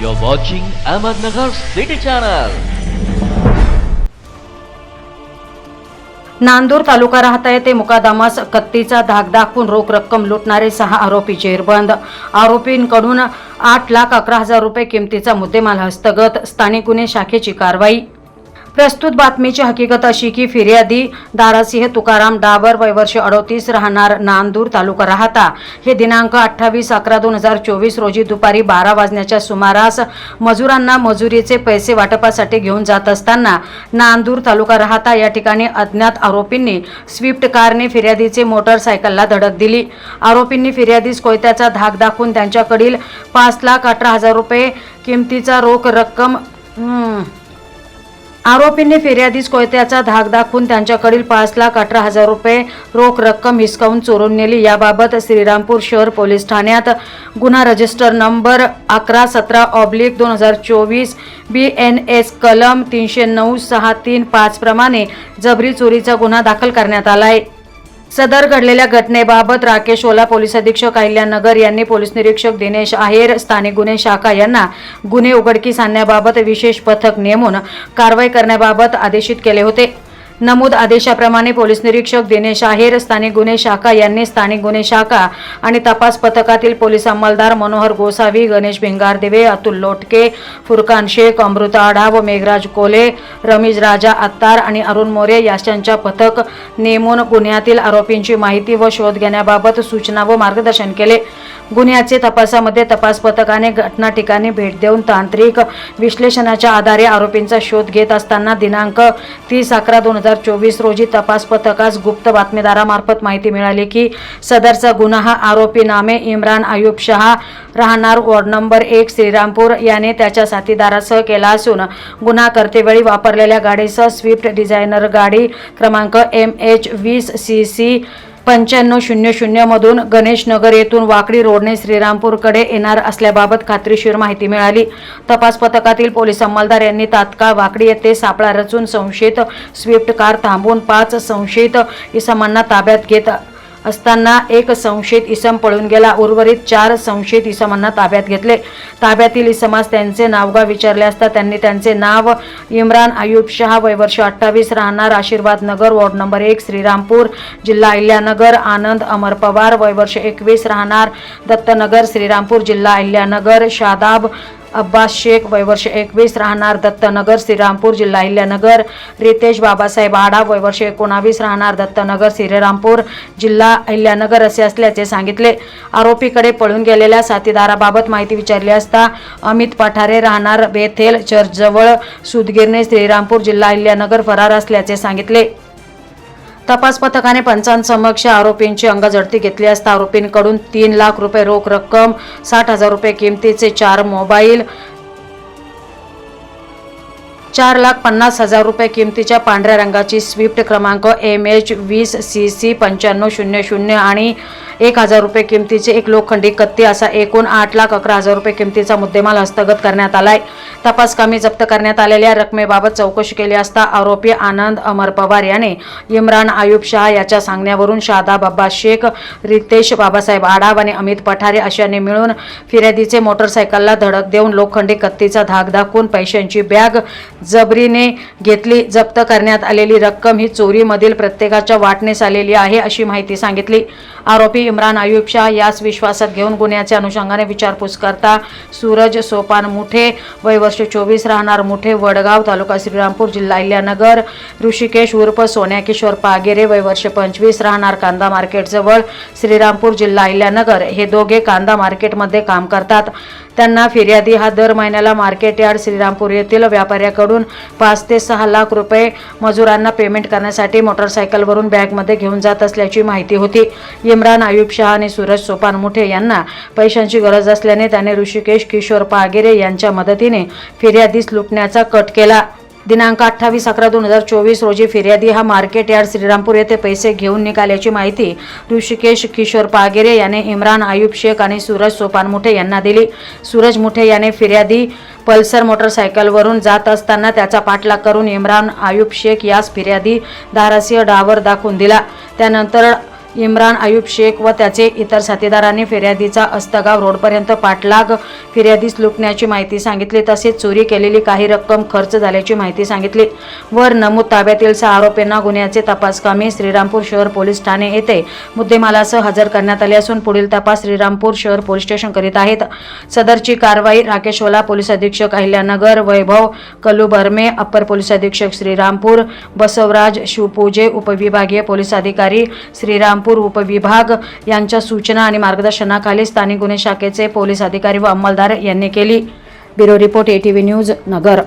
You're watching Ahmednagar City Channel. Nandur तालुका राहता येथे मुकादामास कत्तीचा धाक दाखवून रोख रक्कम लुटणारे सहा आरोपी जेरबंद. आरोपींकडून आठ लाख अकरा हजार रुपये किमतीचा मुद्देमाल हस्तगत. स्थानिक गुन्हे शाखेची कारवाई. प्रस्तुत बातमीची हकीकत अशी की फिर्यादी दारासिंह तुकाराम डाबर वयवर्ष अडोतीस राहणार नांदूर तालुका राहता. हे दिनांक अठ्ठावीस अकरा दोन हजार चोवीस रोजी दुपारी बारा वाजण्याच्या सुमारास मजुरांना मजुरीचे पैसे वाटपासाठी घेऊन जात असताना नांदूर तालुका राहता या ठिकाणी अज्ञात आरोपींनी स्विफ्ट कारने फिर्यादीचे मोटरसायकलला धडक दिली. आरोपींनी फिर्यादीस कोयत्याचा धाक दाखवून त्यांच्याकडील पाच लाख अठरा हजार रुपये किमतीचा रोख रक्कम आरोपींनी फिर्यादीस कोयत्याचा धाक दाखवून त्यांच्याकडील पाच लाख अठरा हजार रुपये रोख रक्कम हिसकावून चोरून नेली. याबाबत श्रीरामपूर शहर पोलीस ठाण्यात गुन्हा रजिस्टर नंबर अकरा सतरा ऑब्लिक दोन हजार चोवीस बी एन एस कलम तीनशे नऊ सहा तीन पाच प्रमाणे जबरी चोरीचा गुन्हा दाखल करण्यात आला आहे सदर घडलेल्या घटनेबाबत राकेश ओला पोलीस अधीक्षक अहिल्यानगर यांनी पोलीस निरीक्षक दिनेश आहेर स्थानिक गुन्हे शाखा यांना गुन्हे उघडकीस आणण्याबाबत विशेष पथक नेमून कारवाई करण्याबाबत आदेशित केले होते. नमूद आदेशाप्रमाणे पोलीस निरीक्षक दिनेश आहेर स्थानिक गुन्हे शाखा यांनी स्थानिक गुन्हे शाखा आणि तपास पथकातील पोलीस अंमलदार मनोहर गोसावी गणेश भिंगारदेवे अतुल लोटके फुरकान शेख अमृता आढा व मेघराज कोले रमेश राजा अत्तार आणि अरुण मोरे याशांच्या पथक नेमून गुन्ह्यातील आरोपींची माहिती व शोध घेण्याबाबत सूचना व मार्गदर्शन केले. गुन्ह्याचे तपासामध्ये तपास पथकाने घटना ठिकाणी भेट देऊन तांत्रिक विश्लेषणाच्या आधारे आरोपींचा शोध घेत असताना दिनांक तीस अकरा दोन हजार चोवीस रोजी तपास पथकास गुप्त बातमीदारामार्फत माहिती मिळाली की सदरचा गुन्हा हा आरोपी नामे इम्रान अयुब शहा राहणार वॉर्ड नंबर एक श्रीरामपूर याने त्याच्या साथीदारासह केला असून गुन्हा करतेवेळी वापरलेल्या गाडीसह स्विफ्ट डिझायनर गाडी क्रमांक एम एच वीस सी सी पंच्याण्णव शून्य शून्यमधून गणेशनगर येथून वाकडी रोडने श्रीरामपूरकडे येणार असल्याबाबत खात्रीशीर माहिती मिळाली. तपास पथकातील पोलीस अंमलदार यांनी तात्काळ वाकडी येथे सापळा रचून संशयित स्विफ्ट कार थांबवून पाच संशयित इसमांना ताब्यात घेत असताना एक संशयित इसम पळून गेला. उर्वरित चार संशयित इसमांना ताब्यात घेतले. ताब्यातील इसमास त्यांचे नावगाव विचारले असता त्यांनी त्यांचे नाव इम्रान आयुब शहा वयवर्ष अठ्ठावीस राहणार. आशीर्वाद नगर वॉर्ड नंबर एक श्रीरामपूर जिल्हा अहिल्यानगर आनंद अमर पवार वयवर्ष एकवीस राहणार. दत्तनगर श्रीरामपूर जिल्हा अहिल्यानगर शादाब अब्बास शेख वयवर्ष एकवीस राहणार दत्तनगर श्रीरामपूर जिल्हा अहिल्यानगर. रितेश बाबासाहेब आडा वयवर्ष एकोणावीस राहणार दत्तनगर श्रीरामपूर जिल्हा अहिल्यानगर असे असल्याचे सांगितले. आरोपीकडे पळून गेलेल्या साथीदाराबाबत माहिती विचारली असता अमित पठारे राहणार बेथेल चर्चजवळ सुदगिरने श्रीरामपूर जिल्हा अहिल्यानगर फरार असल्याचे सांगितले. तपास पथकाने पंचांसमक्ष आरोपींची अंगझडती घेतली असता आरोपींकडून तीन लाख रुपये रोख रक्कम साठ हजार रुपये किमतीचे चार मोबाईल चार लाख पन्नास हजार रुपये किमतीच्या पांढऱ्या रंगाची स्विफ्ट क्रमांक एम एच वीस सी सी पंच्याण्णव शून्य शून्य आणि एक हजार रुपये किमतीचे एक लोखंडी कत्ती असा एकूण आठ लाख अकरा हजार रुपये किमतीचा मुद्देमाल हस्तगत करण्यात आलाय. तपासकामी जप्त करण्यात आलेल्या रकमेबाबत चौकशी केली असता आरोपी आनंद अमर पवार याने इम्रान आयुब शहा याच्या सांगण्यावरून शादा बाबा शेख रितेश बाबासाहेब आडाव आणि अमित पठारे अशाने मिळून फिर्यादीचे मोटरसायकलला धडक देऊन लोखंडी कत्तीचा धाक दाखवून पैशांची बॅग जबरीने घेतली. जप्त करण्यात आलेली रक्कम ही चोरीमधील प्रत्येकाच्या वाटणीस आलेली आहे अशी माहिती सांगितली. आरोपी इम्रान आयुब शाह यास विश्वासात घेऊन गुन्ह्याच्या अनुषंगाने विचारपूस करता सूरज सोपान मुठे वयवर्ष चोवीस राहणार मुठे वडगाव तालुका श्रीरामपूर जिल्हा अहिल्यानगर ऋषिकेश उर्फ सोन्या किशोर पागेरे वयवर्ष पंचवीस राहणार कांदा मार्केटजवळ श्रीरामपूर जिल्हा अहिल्यानगर. हे दोघे कांदा मार्केटमध्ये काम करतात. त्यांना फिर्यादी. हा दर महिन्याला मार्केट यार्ड श्रीरामपूर येथील व्यापाऱ्याकडून पाच ते सहा लाख रुपये मजुरांना पेमेंट करण्यासाठी मोटरसायकलवरून बॅगमध्ये घेऊन जात असल्याची माहिती होती. इम्रान आयुब शहा आणि सूरज सोपान मुठे यांना पैशांची गरज असल्याने त्याने ऋषिकेश किशोर पागिरे यांच्या मदतीने फिर्यादीस लुटण्याचा कट केला. दिनांक अठ्ठावीस अकरा दोन हजार चोवीस रोजी फिर्यादी हा मार्केट यार्ड श्रीरामपूर येथे पैसे घेऊन निघाल्याची माहिती ऋषिकेश किशोर पागेरे याने इम्रान आयुब शेख आणि सूरज सोपान मुठे यांना दिली. सूरज मुठे याने फिर्यादी पल्सर मोटरसायकलवरून जात असताना त्याचा पाठलाग करून इम्रान आयुब शेख यास फिर्यादी धारासिंह डावर दाखवून दिला. त्यानंतर इम्रान आयुब शेख व त्याचे इतर साथीदारांनी फिर्यादीचा अस्तगाव रोडपर्यंत पाठलाग. फिर्यादीस लुटण्याची माहिती सांगितली तसेच चोरी केलेली काही रक्कम खर्च झाल्याची माहिती सांगितली. वर नमूद ताब्यातील सहा आरोपींना गुन्ह्याचे तपासकामी श्रीरामपूर शहर पोलीस ठाणे येथे मुद्देमालासह हजर करण्यात आले असून पुढील तपास श्रीरामपूर शहर पोलीस स्टेशन करीत आहेत. सदरची कारवाई राकेशवाला पोलीस अधीक्षक अहिल्यानगर वैभव कलू बर्मे अप्पर पोलीस अधीक्षक श्रीरामपूर बसवराज शिवपूजे उपविभागीय पोलीस अधिकारी श्रीरामपूर उपविभाग यांच्या सूचना आणि मार्गदर्शनाखाली स्थानिक गुन्हे शाखेचे पोलीस अधिकारी व अंमलदार यांनी केली. Bureau report ATV news Nagar.